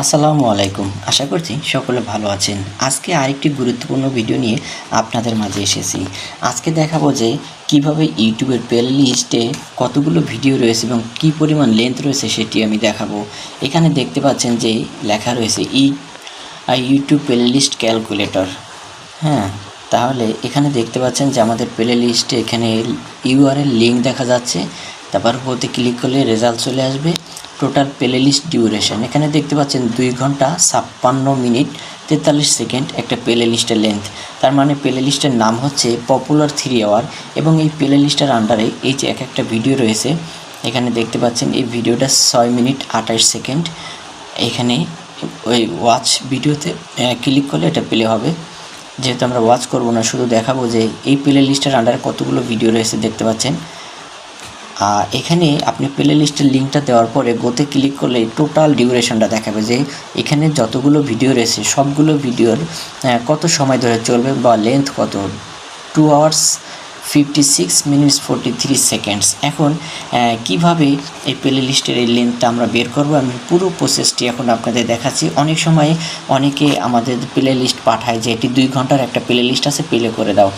আসসালামু আলাইকুম। আশা করছি সকলে ভালো আছেন। আজকে আরেকটি গুরুত্বপূর্ণ ভিডিও নিয়ে আপনাদের মাঝে এসেছি। আজকে দেখাবো যে কীভাবে ইউটিউবের প্লে লিস্টে কতগুলো ভিডিও রয়েছে এবং কী পরিমাণ লেন্থ রয়েছে সেটি আমি দেখাবো। এখানে দেখতে পাচ্ছেন যে লেখা রয়েছে ই ইউটিউব প্লে লিস্ট ক্যালকুলেটর। হ্যাঁ তাহলে এখানে দেখতে পাচ্ছেন যে আমাদের প্লে লিস্টে এখানে ইউআরএল লিঙ্ক দেখা যাচ্ছে। তারপর ওতে ক্লিক করলে রেজাল্ট চলে আসবে। Total playlist duration. এখানে দেখতে পাচ্ছেন দুই ঘণ্টা ছাপ্পান্ন মিনিট তেতাল্লিশ সেকেন্ড একটা প্লে লিস্টের লেন্থ। তার মানে প্লে লিস্টের নাম হচ্ছে পপুলার থ্রি আওয়ার এবং এই প্লে লিস্টের আন্ডারে এই যে এক একটা ভিডিও রয়েছে, এখানে দেখতে পাচ্ছেন এই ভিডিওটা ছয় মিনিট আঠাশ সেকেন্ড। এখানে ওই ওয়াচ ভিডিওতে ক্লিক করলে এটা প্লে হবে। যেহেতু আমরা ওয়াচ করব না, শুধু দেখাবো যে এই প্লে লিস্টের আন্ডারে কতগুলো ভিডিও রয়েছে দেখতে পাচ্ছেন। এখানে আপনি প্লে লিস্টের লিঙ্কটা দেওয়ার পরে গোতে ক্লিক করলে টোটাল ডিউরেশনটা দেখাবে যে এখানে যতগুলো ভিডিও রয়েছে, সবগুলো ভিডিওর কত সময় ধরে চলবে বা লেন্থ কত? Two hours fifty six minutes forty three seconds এখন কীভাবে এই প্লে লিস্টের এই লেন্থটা আমরা বের করব? আমি পুরো প্রসেসটি এখন আপনাদের দেখাচ্ছি। অনেক সময় অনেকে আমাদের প্লে লিস্ট পাঠায় যে, এটি দুই ঘণ্টার একটা প্লে লিস্ট আছে প্লে করে দাও।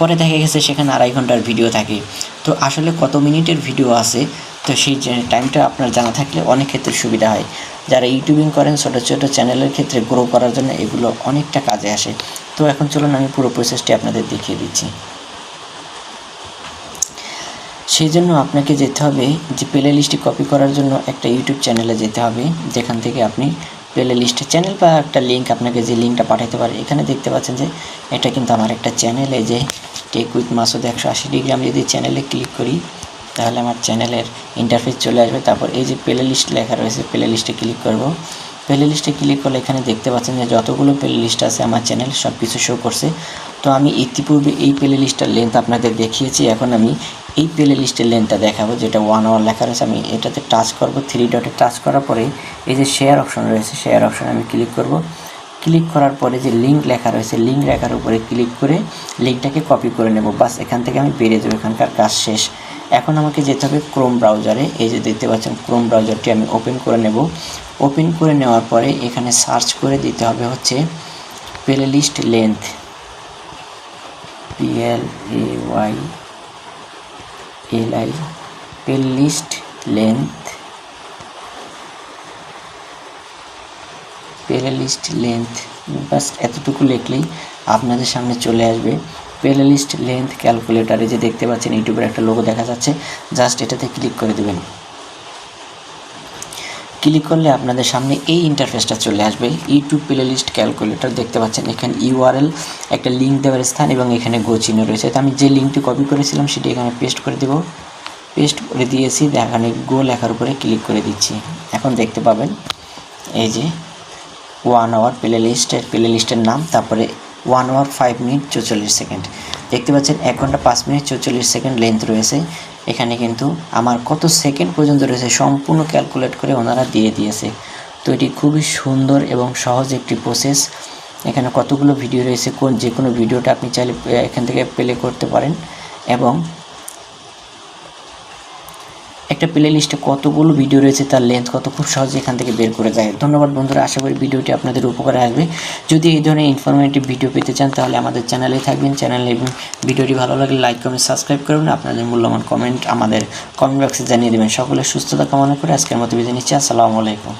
পরে দেখা গেছে সেখানে আড়াই ঘণ্টার ভিডিও থাকে। তো আসলে কত মিনিটের ভিডিও আছে? তো সেই টাইমটা আপনার জানা থাকলে অনেক ক্ষেত্রে সুবিধা হয়। যারা ইউটিউবিং করেন, ছোটো ছোটো চ্যানেলের ক্ষেত্রে গ্রো করার জন্য এগুলো অনেকটা কাজে আসে। তো এখন চলুন আমি পুরো প্রসেসটি আপনাদের দেখিয়ে দিচ্ছি। সেই জন্য আপনাকে যেতে হবে যে প্লে লিস্টটি কপি করার জন্য একটা ইউটিউব চ্যানেলে যেতে হবে। যেখান থেকে আপনি প্লে লিস্টে চ্যানেল বা একটা লিঙ্ক আপনাকে যে লিঙ্কটা পাঠাতে পারে, এখানে দেখতে পাচ্ছেন যে এটা কিন্তু আমার একটা চ্যানেলে যে টেক উইথ মাসুদ একশো আশি ডিগ্রি আমি যদি চ্যানেলে ক্লিক করি, তাহলে আমার চ্যানেলের ইন্টারফেস চলে আসবে। তারপর এই যে প্লে লিস্ট লেখা রয়েছে প্লে লিস্টে ক্লিক করব। প্লে লিস্টে ক্লিক করলে এখানে দেখতে পাচ্ছেন যে যতগুলো প্লে লিস্ট আছে আমার চ্যানেল সব কিছু শো করছে। তো আমি ইতিপূর্বে এই প্লে লিস্টটার লেন্থ আপনাদের দেখিয়েছি। এখন আমি এই প্লে লিস্টের লেন্থটা দেখাবো, যেটা ওয়ান আওয়ার লেখা রয়েছে। আমি এটাতে টাচ করব। থ্রি ডটে টাচ করার পরে এই যে শেয়ার অপশন রয়েছে শেয়ার অপশন আমি ক্লিক করব। ক্লিক করার পরে যে লিঙ্ক লেখা রয়েছে লিঙ্ক লেখার উপরে ক্লিক করে লিঙ্কটাকে কপি করে নেব। বাস এখান থেকে আমি বেরিয়ে যাব, এখানকার কাজ শেষ। এখন আমাকে যেতে হবে ক্রোম ব্রাউজারে এই যে দেখতে পাচ্ছেন ক্রোম ব্রাউজারটি আমি ওপেন করে নেব। ওপেন করে নেওয়ার পরে এখানে সার্চ করে দিতে হবে হচ্ছে play list length P L A Y L I play list length play list length বাস, এতটুকু লিখলেই আপনাদের সামনে চলে আসবে। প্লে লিস্ট লেন্থ ক্যালকুলেটারে যে দেখতে পাচ্ছেন, ইউটিউবের একটা লোগো দেখা যাচ্ছে। জাস্ট এটাতে ক্লিক করে দেবেন। ক্লিক করলে আপনাদের সামনে এই ইন্টারফেসটা চলে আসবে। ইউটিউব প্লে লিস্ট ক্যালকুলেটর দেখতে পাচ্ছেন, এখানে ইউআরএল একটা লিঙ্ক দেওয়ার স্থান এবং এখানে গো চিহ্ন রয়েছে। তো আমি যে লিঙ্কটি কপি করেছিলাম, সেটি এখানে পেস্ট করে দেব। পেস্ট করে দিয়েছি এখানে গো লেখার উপরে ক্লিক করে দিচ্ছি। এখন দেখতে পাবেন, এই যে ওয়ান আওয়ার প্লে লিস্টের প্লে লিস্টের নাম, তারপরে ওয়ান আওয়ার ফাইভ মিনিট চৌচল্লিশ সেকেন্ড দেখতে পাচ্ছেন, এক ঘণ্টা পাঁচ মিনিট চৌচল্লিশ সেকেন্ড লেন্থ রয়েছে। এখানে কিন্তু আমার কত সেকেন্ড পর্যন্ত রয়েছে সম্পূর্ণ ক্যালকুলেট করে ওনারা দিয়ে দিয়েছে। তো এটি খুবই সুন্দর এবং সহজ একটি প্রসেস এখানে কতগুলো ভিডিও রয়েছে, কোন যে কোনো ভিডিওটা আপনি চাইলে, এখান থেকে প্লে করতে পারেন। এবং একটা প্লে লিস্টে কতগুলো ভিডিও রয়েছে তার লেন্থ কত? খুব সহজে এখান থেকে বের করে যায় ধন্যবাদ বন্ধুরা, আশা করি ভিডিওটি আপনাদের উপকারে আসবে। যদি এই ধরনের ইনফরমেটিভ ভিডিও পেতে চান, তাহলে আমাদের চ্যানেলে থাকবেন। চ্যানেলে এবং ভিডিওটি ভালো লাগলে লাইক কমেন্ট সাবস্ক্রাইব করুন। আপনাদের মূল্যবান কমেন্ট আমাদের কমেন্ট বক্সে জানিয়ে দেবেন। সকলের সুস্থতা কামনা করে আজকের মতো বিদায় নিচ্ছি। আসসালামু আলাইকুম।